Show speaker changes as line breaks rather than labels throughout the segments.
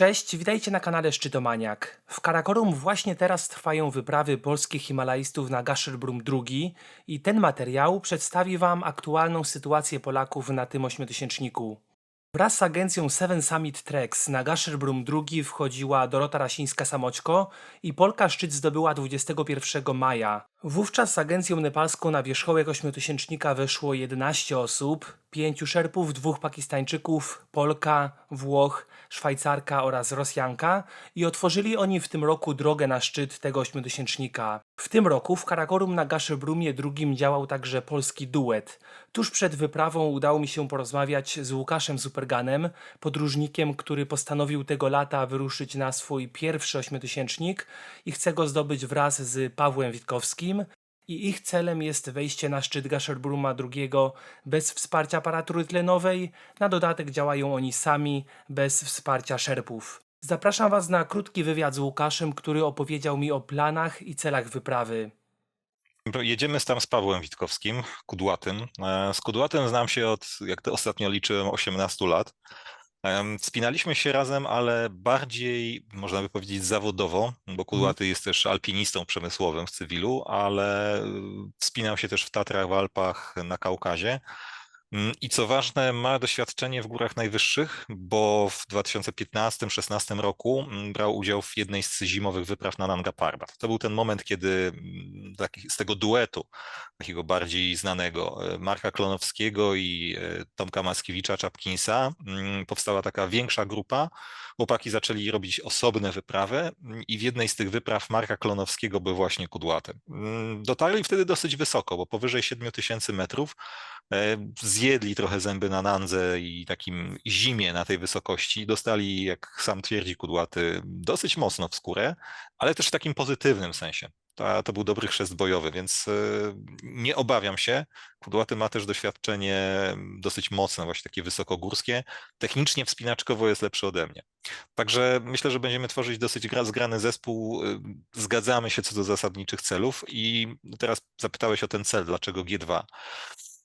Cześć, witajcie na kanale Szczytomaniak. W Karakorum właśnie teraz trwają wyprawy polskich Himalajstów na Gasherbrum II i ten materiał przedstawi Wam aktualną sytuację Polaków na tym ośmiotysięczniku. Wraz z agencją Seven Summit Treks na Gasherbrum II wchodziła Dorota Rasińska-Samoćko i Polka szczyt zdobyła 21 maja. Wówczas z agencją nepalską na wierzchołek ośmiotysięcznika weszło 11 osób, pięciu Szerpów, dwóch Pakistańczyków, Polka, Włoch, Szwajcarka oraz Rosjanka i otworzyli oni w tym roku drogę na szczyt tego ośmiotysięcznika. W tym roku w Karakorum na Gasherbrumie II działał także polski duet. Tuż przed wyprawą udało mi się porozmawiać z Łukaszem Superganem, podróżnikiem, który postanowił tego lata wyruszyć na swój pierwszy ośmiotysięcznik i chce go zdobyć wraz z Pawłem Witkowskim i ich celem jest wejście na szczyt Gasherbruma II bez wsparcia aparatury tlenowej, na dodatek działają oni sami, bez wsparcia szerpów. Zapraszam Was na krótki wywiad z Łukaszem, który opowiedział mi o planach i celach wyprawy.
Jedziemy tam z Pawłem Witkowskim, Kudłatym. E, Z Kudłatem znam się od, jak to ostatnio liczyłem, 18 lat. Wspinaliśmy się razem, ale bardziej, można by powiedzieć, zawodowo, bo Kudłaty jest też alpinistą przemysłowym w cywilu, ale y, wspinał się też w Tatrach, w Alpach, na Kaukazie. Mm, I co ważne, ma doświadczenie w górach najwyższych, bo w 2015-16 roku mm, brał udział w jednej z zimowych wypraw na Nanga Parbat. To był ten moment, kiedy mm, z tego duetu, takiego bardziej znanego, e, Marka Klonowskiego i e, Tomka Mackiewicza Czapkinsa, powstała taka większa grupa. Chłopaki zaczęli robić osobne wyprawy i w jednej z tych wypraw Marka Klonowskiego był właśnie kudłaty. Dotarli wtedy dosyć wysoko, bo powyżej 7000 metrów zjedli trochę zęby na nandze i takim zimie na tej wysokości. Dostali, jak sam twierdzi Kudłaty, dosyć mocno w skórę, ale też w takim pozytywnym sensie. To, to był dobry chrzest bojowy, więc e, nie obawiam się. Kudłaty ma też doświadczenie dosyć mocne, właśnie takie wysokogórskie. Technicznie wspinaczkowo jest lepszy ode mnie. Także myślę, że będziemy tworzyć dosyć gra- zgrany zespół. y, Zgadzamy się co do zasadniczych celów i teraz zapytałeś o ten cel, dlaczego G2.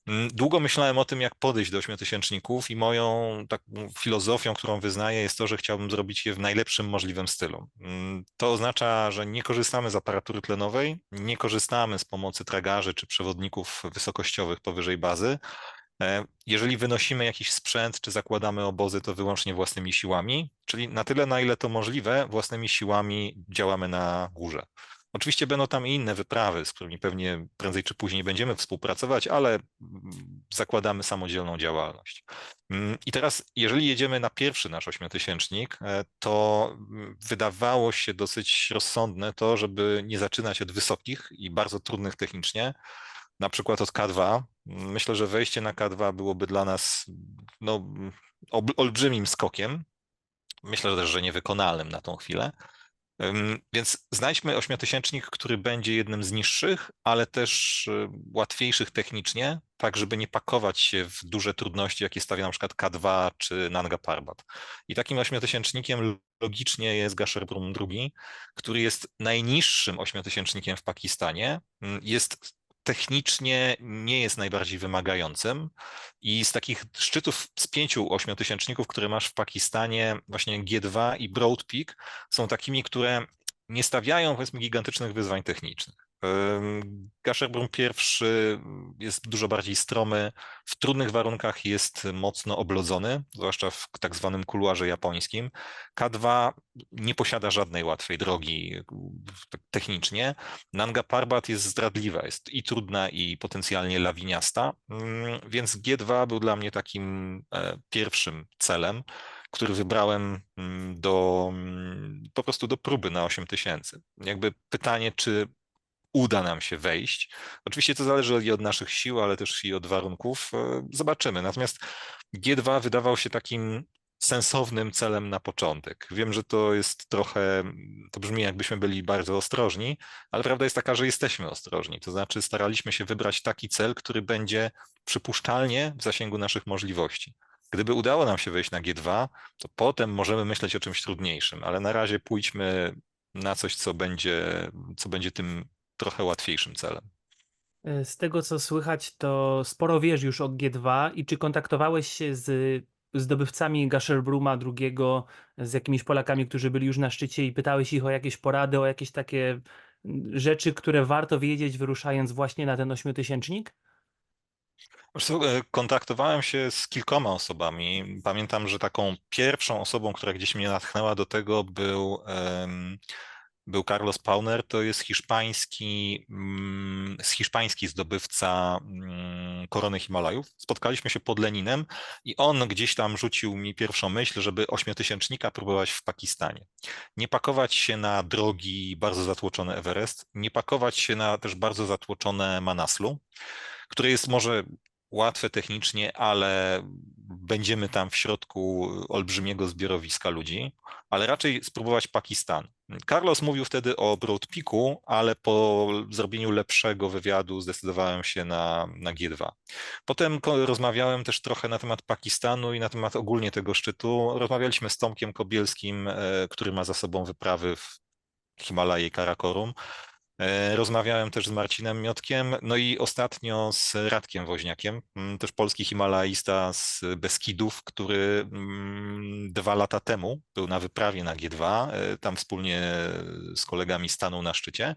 Mm, Długo myślałem o tym, jak podejść do ośmiotysięczników i moją taką filozofią, którą wyznaję, jest to, że chciałbym zrobić je w najlepszym możliwym stylu. Mm, To oznacza, że nie korzystamy z aparatury tlenowej, nie korzystamy z pomocy tragarzy czy przewodników wysokościowych powyżej bazy. E, Jeżeli wynosimy jakiś sprzęt czy zakładamy obozy, to wyłącznie własnymi siłami, czyli na tyle, na ile to możliwe, własnymi siłami działamy na górze. Oczywiście będą tam i inne wyprawy, z którymi pewnie prędzej czy później będziemy współpracować, ale zakładamy samodzielną działalność. Mm, I teraz, jeżeli jedziemy na pierwszy nasz ośmiotysięcznik, e, to mm, wydawało się dosyć rozsądne to, żeby nie zaczynać od wysokich i bardzo trudnych technicznie, na przykład od K2. Myślę, że wejście na K2 byłoby dla nas no, ol- olbrzymim skokiem. Myślę też, że niewykonalnym na tą chwilę. Więc znajdźmy ośmiotysięcznik, który będzie jednym z niższych, ale też y, łatwiejszych technicznie, tak żeby nie pakować się w duże trudności, jakie stawia na przykład K2 czy Nanga Parbat. I takim ośmiotysięcznikiem logicznie jest Gasherbrum II, który jest najniższym ośmiotysięcznikiem w Pakistanie. Ym, Jest technicznie nie jest najbardziej wymagającym i z takich szczytów z pięciu ośmiotysięczników, które masz w Pakistanie, właśnie G2 i Broad Peak są takimi, które nie stawiają powiedzmy gigantycznych wyzwań technicznych. Gasherbrum pierwszy jest dużo bardziej stromy, w trudnych warunkach jest mocno oblodzony, zwłaszcza w tak zwanym kuluarze japońskim. K2 nie posiada żadnej łatwej drogi tak technicznie. Nanga Parbat jest zdradliwa, jest i trudna, i potencjalnie lawiniasta, mm, więc G2 był dla mnie takim e, pierwszym celem, który wybrałem mm, do, mm, po prostu do próby na 8000. Jakby pytanie, czy uda nam się wejść. Oczywiście to zależy i od naszych sił, ale też i od warunków. e, Zobaczymy. Natomiast G2 wydawał się takim sensownym celem na początek. Wiem, że to jest trochę, to brzmi jakbyśmy byli bardzo ostrożni, ale prawda jest taka, że jesteśmy ostrożni. To znaczy staraliśmy się wybrać taki cel, który będzie przypuszczalnie w zasięgu naszych możliwości. Gdyby udało nam się wejść na G2, to potem możemy myśleć o czymś trudniejszym, ale na razie pójdźmy na coś, co będzie, co będzie tym trochę łatwiejszym celem.
E, Z tego co słychać, to sporo wiesz już o G2 i czy kontaktowałeś się z
zdobywcami Gasherbruma II, z jakimiś Polakami, którzy byli już na szczycie i pytałeś ich o jakieś porady, o jakieś takie rzeczy, które warto wiedzieć wyruszając właśnie na ten ośmiotysięcznik?
E, Kontaktowałem się z kilkoma osobami. Pamiętam, że taką pierwszą osobą, która gdzieś mnie natchnęła do tego, był, był Carlos Pauner. To jest hiszpański, mm, hiszpański zdobywca mm, korony Himalajów. Spotkaliśmy się pod Leninem i on gdzieś tam rzucił mi pierwszą myśl, żeby ośmiotysięcznika próbować w Pakistanie. Nie pakować się na drogi bardzo zatłoczone Everest, nie pakować się na też bardzo zatłoczone Manaslu które jest może łatwe technicznie, ale będziemy tam w środku olbrzymiego zbiorowiska ludzi, ale raczej spróbować Pakistan. Carlos mówił wtedy o Broad Peaku, ale po zrobieniu lepszego wywiadu zdecydowałem się na, na G2. Potem rozmawiałem też trochę na temat Pakistanu i na temat ogólnie tego szczytu. Rozmawialiśmy z Tomkiem Kobielskim, e, który ma za sobą wyprawy w Himalaje i Karakorum. E, Rozmawiałem też z Marcinem Miotkiem, no i ostatnio z Radkiem Woźniakiem, mm, też polski himalaista z Beskidów, który mm, dwa lata temu był na wyprawie na G2, e, tam wspólnie z kolegami stanął na szczycie.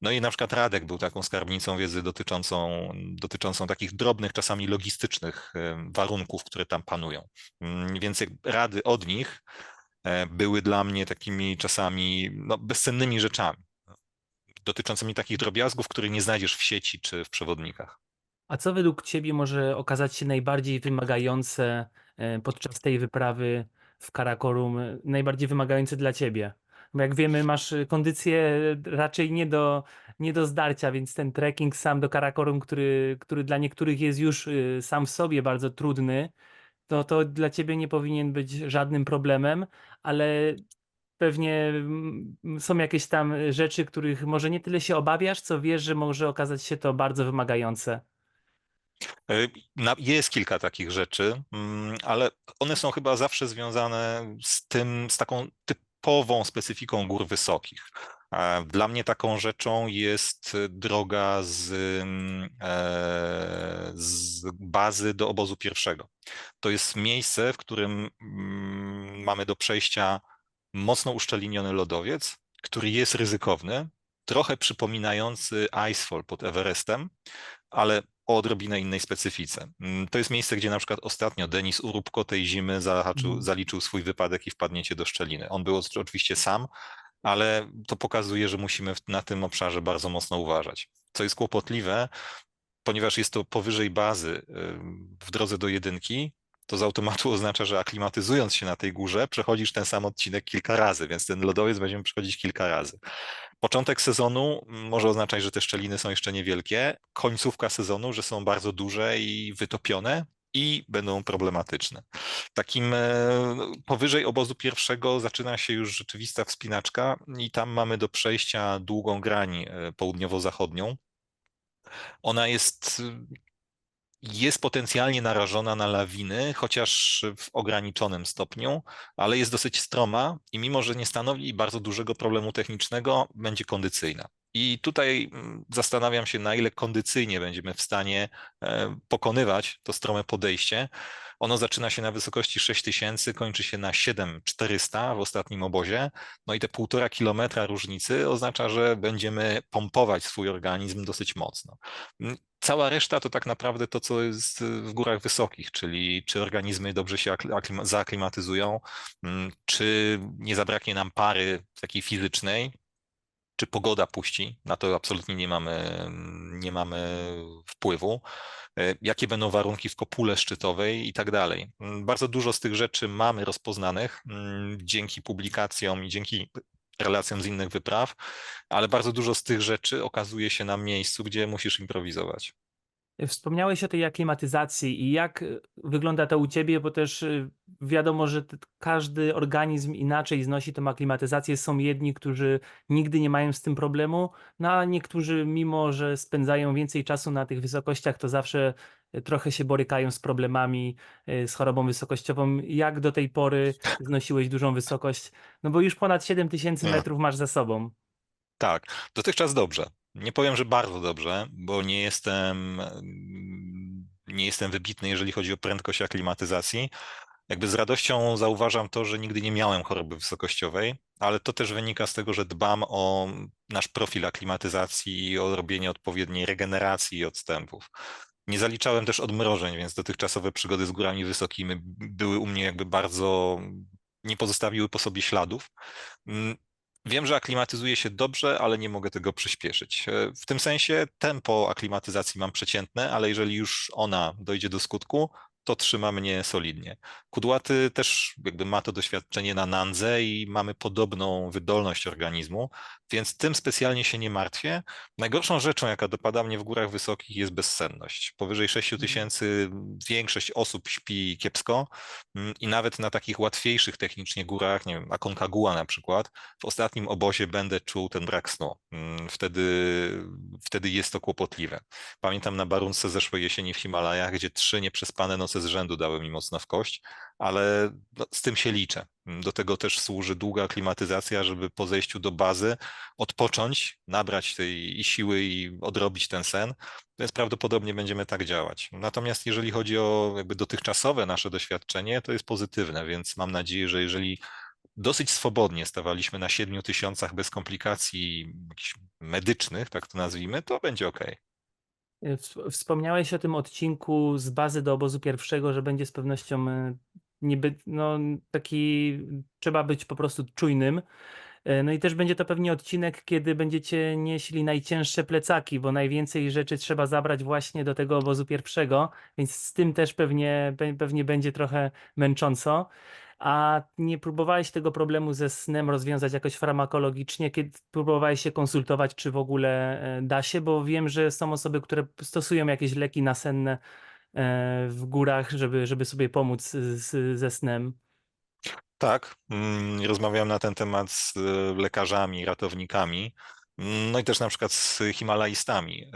No i na przykład Radek był taką skarbnicą wiedzy dotyczącą, dotyczącą takich drobnych, czasami logistycznych e, warunków, które tam panują. Mm, Więc rady od nich były dla mnie takimi czasami no, bezcennymi rzeczami dotyczącymi takich drobiazgów, których nie znajdziesz w sieci czy w przewodnikach.
A co według Ciebie może okazać się najbardziej wymagające e, podczas tej wyprawy w Karakorum, e, najbardziej wymagające dla Ciebie? Bo jak wiemy, masz e, kondycję raczej nie do, nie do zdarcia, więc ten trekking sam do Karakorum, który, który dla niektórych jest już sam w sobie bardzo trudny, to to dla Ciebie nie powinien być żadnym problemem, ale pewnie mm, są jakieś tam rzeczy, których może nie tyle się obawiasz, co wiesz, że może okazać się to bardzo wymagające.
E, Jest kilka takich rzeczy, mm, ale one są chyba zawsze związane z tym, z taką typową specyfiką gór wysokich. E, Dla mnie taką rzeczą jest droga z, mm, e, z bazy do obozu pierwszego. To jest miejsce, w którym mamy do przejścia mocno uszczeliniony lodowiec, który jest ryzykowny, trochę przypominający Icefall pod Everestem, ale o odrobinę innej specyfice. Mm, To jest miejsce, gdzie na przykład ostatnio Denis Urubko tej zimy zahaczył,
Mhm.
zaliczył swój wypadek i wpadnięcie do szczeliny. On był oczy- oczywiście sam, ale to pokazuje, że musimy na tym obszarze bardzo mocno uważać. Co jest kłopotliwe, ponieważ jest to powyżej bazy w drodze do jedynki, to z automatu oznacza, że aklimatyzując się na tej górze, przechodzisz ten sam odcinek kilka razy, więc ten lodowiec będziemy przechodzić kilka razy. Początek sezonu mm, może oznaczać, że te szczeliny są jeszcze niewielkie, końcówka sezonu, że są bardzo duże i wytopione i będą problematyczne. Takim e, powyżej obozu pierwszego zaczyna się już rzeczywista wspinaczka i tam mamy do przejścia długą grań e, południowo-zachodnią. Ona jest jest potencjalnie narażona na lawiny, chociaż w ograniczonym stopniu, ale jest dosyć stroma i mimo, że nie stanowi bardzo dużego problemu technicznego, będzie kondycyjna. I tutaj mm, zastanawiam się, na ile kondycyjnie będziemy w stanie e, pokonywać to strome podejście. Ono zaczyna się na wysokości 6000, kończy się na 7400 w ostatnim obozie. No i te półtora kilometra różnicy oznacza, że będziemy pompować swój organizm dosyć mocno. Mm, Cała reszta to tak naprawdę to, co jest w górach wysokich, czyli czy organizmy dobrze się akli- aklima- zaaklimatyzują, mm, czy nie zabraknie nam pary takiej fizycznej, czy pogoda puści, na to absolutnie nie mamy, nie mamy wpływu, e, jakie będą warunki w kopule szczytowej i tak dalej. Mm, Bardzo dużo z tych rzeczy mamy rozpoznanych mm, dzięki publikacjom i dzięki relacjom z innych wypraw, ale bardzo dużo z tych rzeczy okazuje się na miejscu, gdzie musisz improwizować.
Wspomniałeś o tej aklimatyzacji i jak y, wygląda to u ciebie, bo też y, wiadomo, że t- każdy organizm inaczej znosi tą aklimatyzację. Są jedni, którzy nigdy nie mają z tym problemu, no a niektórzy, mimo że spędzają więcej czasu na tych wysokościach, to zawsze y, trochę się borykają z problemami, y, z chorobą wysokościową. Jak do tej pory znosiłeś dużą wysokość? No bo już ponad 7000
Mm.
metrów masz za sobą.
Tak, dotychczas dobrze. Nie powiem, że bardzo dobrze, bo nie jestem, nie jestem wybitny, jeżeli chodzi o prędkość aklimatyzacji, jakby z radością zauważam to, że nigdy nie miałem choroby wysokościowej, ale to też wynika z tego, że dbam o nasz profil aklimatyzacji i o robienie odpowiedniej regeneracji i odstępów. Nie zaliczałem też odmrożeń, więc dotychczasowe przygody z górami wysokimi były u mnie jakby bardzo, nie pozostawiły po sobie śladów. Wiem, że aklimatyzuję się dobrze, ale nie mogę tego przyspieszyć. E, W tym sensie tempo aklimatyzacji mam przeciętne, ale jeżeli już ona dojdzie do skutku, to trzyma mnie solidnie. Kudłaty też jakby ma to doświadczenie na nandze i mamy podobną wydolność organizmu, więc tym specjalnie się nie martwię. Najgorszą rzeczą, jaka dopada mnie w górach wysokich jest bezsenność. Powyżej 6 tysięcy większość osób śpi kiepsko mm, i nawet na takich łatwiejszych technicznie górach, nie wiem, Aconcagua na przykład, w ostatnim obozie będę czuł ten brak snu. Mm, Wtedy, wtedy jest to kłopotliwe. Pamiętam na Barunce zeszłej jesieni w Himalajach, gdzie trzy nieprzespane noce z rzędu dały mi mocno w kość, ale no, z tym się liczę. Do tego też służy długa aklimatyzacja, żeby po zejściu do bazy odpocząć, nabrać tej siły i odrobić ten sen, więc prawdopodobnie będziemy tak działać. Natomiast jeżeli chodzi o jakby dotychczasowe nasze doświadczenie, to jest pozytywne, więc mam nadzieję, że jeżeli dosyć swobodnie stawaliśmy na 7 tysiącach bez komplikacji medycznych, tak to nazwijmy, to będzie ok.
Y, ws- Wspomniałeś o tym odcinku z bazy do obozu pierwszego, że będzie z pewnością y, niby, no, taki, trzeba być po prostu czujnym. Y, No i też będzie to pewnie odcinek, kiedy będziecie nieśli najcięższe plecaki, bo najwięcej rzeczy trzeba zabrać właśnie do tego obozu pierwszego, więc z tym też pewnie, pe- pewnie będzie trochę męcząco. A nie próbowałeś tego problemu ze snem rozwiązać jakoś farmakologicznie, kiedy próbowałeś się konsultować, czy w ogóle e, da się, bo wiem, że są osoby, które stosują jakieś leki nasenne e, w górach, żeby, żeby sobie pomóc z, ze snem.
Tak, mm, rozmawiałem na ten temat z e, lekarzami, ratownikami, mm, no i też na przykład z Himalajstami.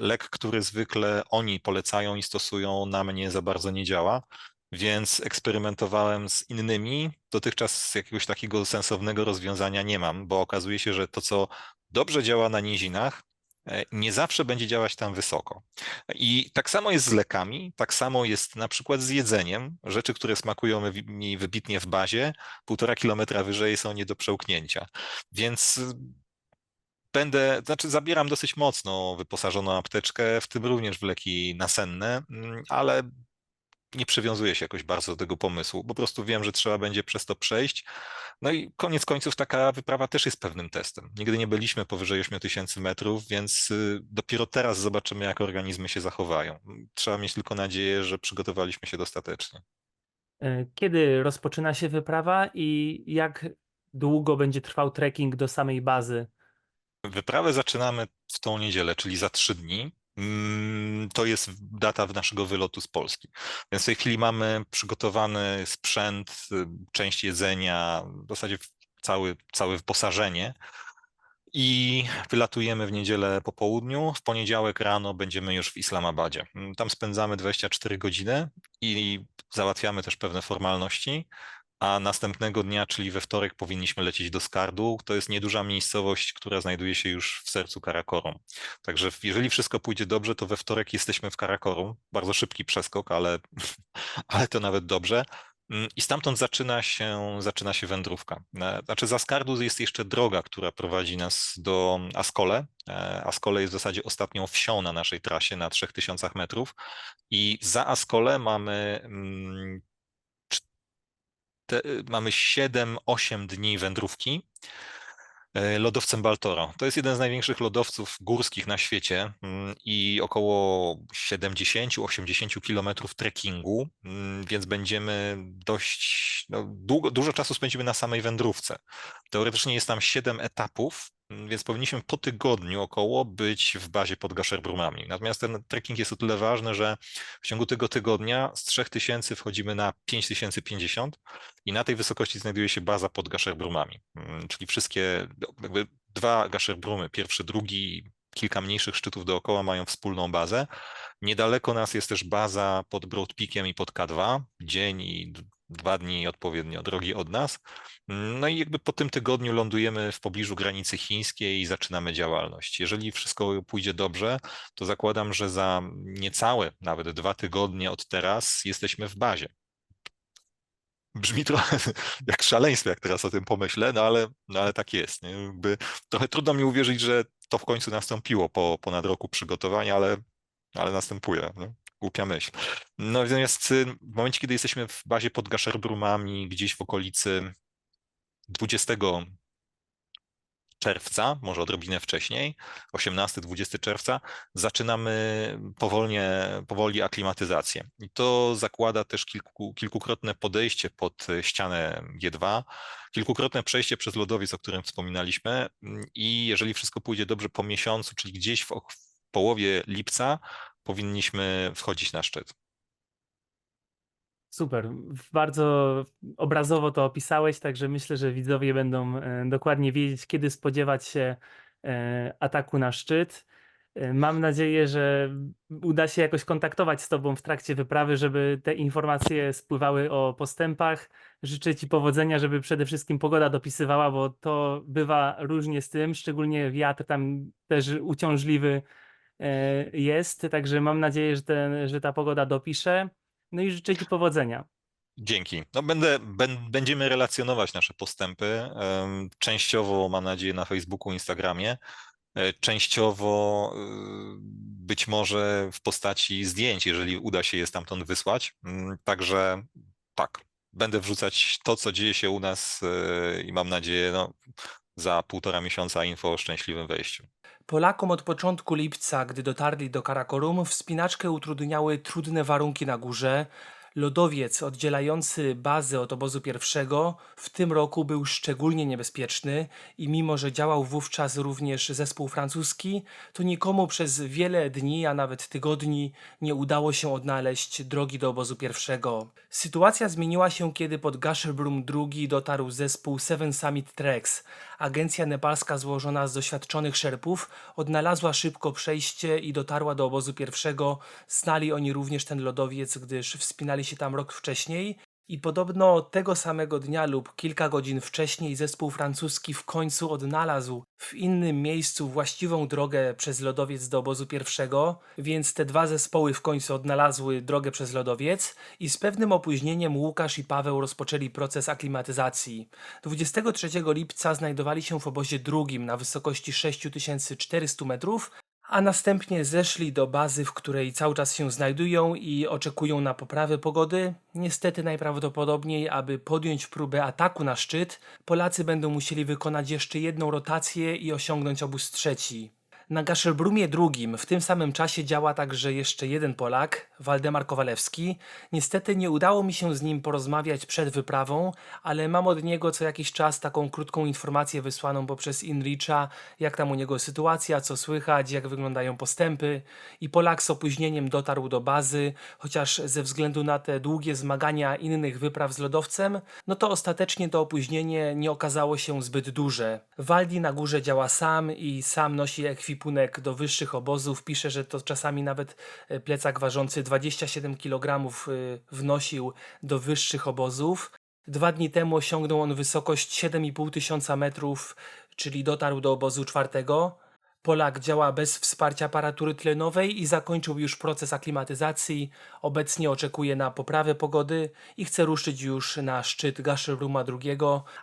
Lek, który zwykle oni polecają i stosują, na mnie za bardzo nie działa, więc eksperymentowałem z innymi. Dotychczas jakiegoś takiego sensownego rozwiązania nie mam, bo okazuje się, że to, co dobrze działa na nizinach, e, nie zawsze będzie działać tam wysoko. I tak samo jest z lekami, tak samo jest na przykład z jedzeniem. Rzeczy, które smakują mi- wybitnie w bazie, półtora kilometra wyżej są nie do przełknięcia. Więc y, będę, znaczy zabieram dosyć mocno wyposażoną apteczkę, w tym również w leki nasenne, mm, ale nie przywiązuję się jakoś bardzo do tego pomysłu. Po prostu wiem, że trzeba będzie przez to przejść. No i koniec końców taka wyprawa też jest pewnym testem. Nigdy nie byliśmy powyżej 8000 metrów, więc y, dopiero teraz zobaczymy, jak organizmy się zachowają. Trzeba mieć tylko nadzieję, że przygotowaliśmy się dostatecznie.
E, Kiedy rozpoczyna się wyprawa i jak długo będzie trwał trekking do samej bazy?
Wyprawę zaczynamy w tą niedzielę, czyli za trzy dni. Mm, To jest data naszego wylotu z Polski. Więc w tej chwili mamy przygotowany sprzęt, y, część jedzenia, w zasadzie cały, całe wyposażenie. I wylatujemy w niedzielę po południu. W poniedziałek rano będziemy już w Islamabadzie. Mm, Tam spędzamy 24 godziny i załatwiamy też pewne formalności. A następnego dnia, czyli we wtorek, powinniśmy lecieć do Skardu. To jest nieduża miejscowość, która znajduje się już w sercu Karakorum. Także jeżeli wszystko pójdzie dobrze, to we wtorek jesteśmy w Karakorum. Bardzo szybki przeskok, ale, ale to nawet dobrze. Mm, I stamtąd zaczyna się, zaczyna się wędrówka. E, Znaczy za Skardu jest jeszcze droga, która prowadzi nas do Askole. E, Askole jest w zasadzie ostatnią wsią na naszej trasie na 3000 metrów i za Askole mamy mm, te, mamy 7-8 dni wędrówki e, lodowcem Baltoro. To jest jeden z największych lodowców górskich na świecie mm, i około 70-80 kilometrów trekkingu, mm, więc będziemy dość, no, długo, dużo czasu spędzimy na samej wędrówce. Teoretycznie jest tam 7 etapów, więc powinniśmy po tygodniu około być w bazie pod Gasherbrumami. Natomiast ten trekking jest o tyle ważny, że w ciągu tego tygodnia z 3000 wchodzimy na 5050 i na tej wysokości znajduje się baza pod Gasherbrumami, mm, czyli wszystkie dwa Gasherbrumy, pierwszy, drugi, kilka mniejszych szczytów dookoła mają wspólną bazę. Niedaleko nas jest też baza pod Broad Peakiem i pod K2, dzień i dwa dni odpowiednio drogi od nas. No i jakby po tym tygodniu lądujemy w pobliżu granicy chińskiej i zaczynamy działalność. Jeżeli wszystko pójdzie dobrze, to zakładam, że za niecałe nawet dwa tygodnie od teraz jesteśmy w bazie. Brzmi trochę jak szaleństwo, jak teraz o tym pomyślę, no ale, no ale tak jest. Nie? Jakby trochę trudno mi uwierzyć, że to w końcu nastąpiło po ponad roku przygotowań, ale, ale następuje. Nie? Głupia myśl. No natomiast y, w momencie, kiedy jesteśmy w bazie pod Gasherbrumami, gdzieś w okolicy 20 czerwca, może odrobinę wcześniej, 18-20 czerwca, zaczynamy powolnie, powoli aklimatyzację. I to zakłada też kilku, kilkukrotne podejście pod ścianę G2, kilkukrotne przejście przez lodowiec, o którym wspominaliśmy i jeżeli wszystko pójdzie dobrze po miesiącu, czyli gdzieś w, w połowie lipca, powinniśmy wchodzić na szczyt.
Super, bardzo obrazowo to opisałeś, także myślę, że widzowie będą e, dokładnie wiedzieć, kiedy spodziewać się e, ataku na szczyt. E, Mam nadzieję, że uda się jakoś kontaktować z Tobą w trakcie wyprawy, żeby te informacje spływały o postępach. Życzę Ci powodzenia, żeby przede wszystkim pogoda dopisywała, bo to bywa różnie z tym, szczególnie wiatr tam też uciążliwy jest, także mam nadzieję, że, ten, że ta pogoda dopisze. No i życzę Ci powodzenia.
Dzięki. No będę, będziemy relacjonować nasze postępy. Częściowo, mam nadzieję, na Facebooku, Instagramie. e, Częściowo y, być może w postaci zdjęć, jeżeli uda się je stamtąd wysłać. Mm, Także tak, będę wrzucać to, co dzieje się u nas y, i mam nadzieję, no, za półtora miesiąca info o szczęśliwym wejściu.
Polakom od początku lipca, gdy dotarli do Karakorum, wspinaczkę utrudniały trudne warunki na górze. Lodowiec oddzielający bazę od obozu pierwszego w tym roku był szczególnie niebezpieczny i mimo, że działał wówczas również zespół francuski, to nikomu przez wiele dni, a nawet tygodni nie udało się odnaleźć drogi do obozu pierwszego. Sytuacja zmieniła się, kiedy pod Gasherbrum II dotarł zespół Seven Summit Treks. Agencja nepalska złożona z doświadczonych szerpów odnalazła szybko przejście i dotarła do obozu pierwszego. Znali oni również ten lodowiec, gdyż wspinali się tam rok wcześniej. I podobno tego samego dnia lub kilka godzin wcześniej zespół francuski w końcu odnalazł w innym miejscu właściwą drogę przez lodowiec do obozu pierwszego, więc te dwa zespoły w końcu odnalazły drogę przez lodowiec i z pewnym opóźnieniem Łukasz i Paweł rozpoczęli proces aklimatyzacji. 23 lipca znajdowali się w obozie drugim na wysokości 6400 metrów, a następnie zeszli do bazy, w której cały czas się znajdują i oczekują na poprawę pogody. Niestety najprawdopodobniej, aby podjąć próbę ataku na szczyt, Polacy będą musieli wykonać jeszcze jedną rotację i osiągnąć obóz trzeci. Na Gaszelbrumie drugim w tym samym czasie działa także jeszcze jeden Polak, Waldemar Kowalewski. Niestety nie udało mi się z nim porozmawiać przed wyprawą, ale mam od niego co jakiś czas taką krótką informację wysłaną poprzez InReacha, jak tam u niego sytuacja, co słychać, jak wyglądają postępy. I Polak z opóźnieniem dotarł do bazy, chociaż ze względu na te długie zmagania innych wypraw z lodowcem, no to ostatecznie to opóźnienie nie okazało się zbyt duże. Waldi na górze działa sam i sam nosi ekwipunek do wyższych obozów. Pisze, że to czasami nawet e, plecak ważący 27 kg wnosił do wyższych obozów. Dwa dni temu osiągnął on wysokość 7,5 tysiąca metrów, czyli dotarł do obozu czwartego. Polak działa bez wsparcia aparatury tlenowej i zakończył już proces aklimatyzacji. Obecnie oczekuje na poprawę pogody i chce ruszyć już na szczyt Gasherbruma II.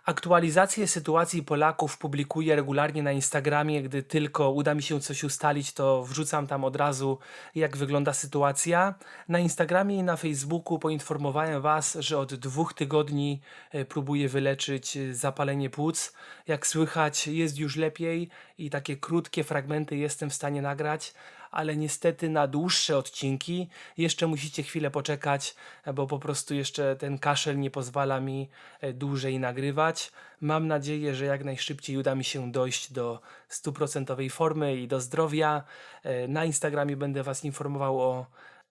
Aktualizacje sytuacji Polaków publikuję regularnie na Instagramie. Gdy tylko uda mi się coś ustalić, to wrzucam tam od razu, jak wygląda sytuacja. Na Instagramie i na Facebooku poinformowałem Was, że od dwóch tygodni e, próbuję wyleczyć e, zapalenie płuc. Jak słychać, jest już lepiej i takie krótkie fragmenty jestem w stanie nagrać, ale niestety na dłuższe odcinki jeszcze musicie chwilę poczekać, bo po prostu jeszcze ten kaszel nie pozwala mi e, dłużej nagrywać. Mam nadzieję, że jak najszybciej uda mi się dojść do stuprocentowej formy i do zdrowia. E, Na Instagramie będę Was informował o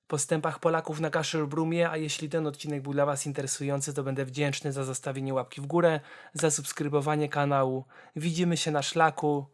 postępach Polaków na Kaszelbrumie, a jeśli ten odcinek był dla Was interesujący, to będę wdzięczny za zostawienie łapki w górę, za subskrybowanie kanału. Widzimy się na szlaku.